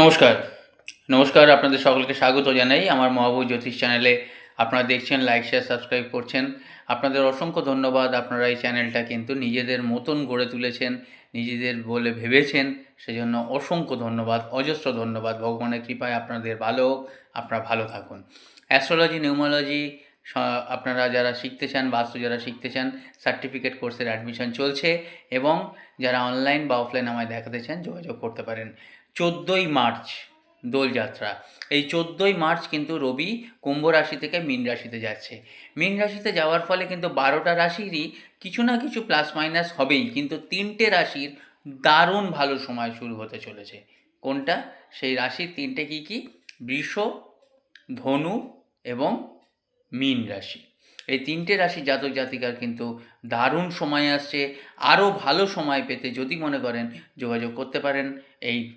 নমস্কার। নমস্কার, আপনাদের সকলকে স্বাগত জানাই আমার মহাবু জ্যোতিষ চ্যানেলে। আপনারা দেখছেন লাইক শেয়ার সাবস্ক্রাইব করছেন। আপনাদের অসংখ্য ধন্যবাদ, আপনারা এই চ্যানেলটা কিন্তু নিজেদের মতন গড়ে তুলেছেন, নিজেদের বলে ভেবেছেন। সেজন্য অসংখ্য ধন্যবাদ, অজস্র ধন্যবাদ। ভগবানের কৃপায় আপনাদের ভালো হোক, আপনারা ভালো থাকুন। অ্যাস্ট্রোলজি নিউমোলজি আপনারা যারা শিখতে চান বাস্তু যারা শিখতে চান সার্টিফিকেট কোর্সের অ্যাডমিশন চলছে এবং যারা অনলাইন বা অফলাইন আমায় দেখাতে চান, যোগাযোগ করতে পারেন। চোদ্দোই মার্চ দোলযাত্রা এই চোদ্দোই মার্চ কিন্তু রবি কুম্ভ রাশি থেকে মীন রাশিতে যাচ্ছে। মীন রাশিতে যাওয়ার ফলে কিন্তু বারোটা রাশিরই কিছু না কিছু প্লাস মাইনাস হবেই, কিন্তু তিনটে রাশির দারুণ ভালো সময় শুরু হতে চলেছে। কোনটা? সেই রাশির তিনটে কী কী? বৃষ, ধনু এবং মীন রাশি। এই তিনটে রাশি জাতক জাতিকার কিন্তু দারুণ সময় আসছে। আরও ভালো সময় পেতে যদি মনে করেন যোগাযোগ করতে পারেন এই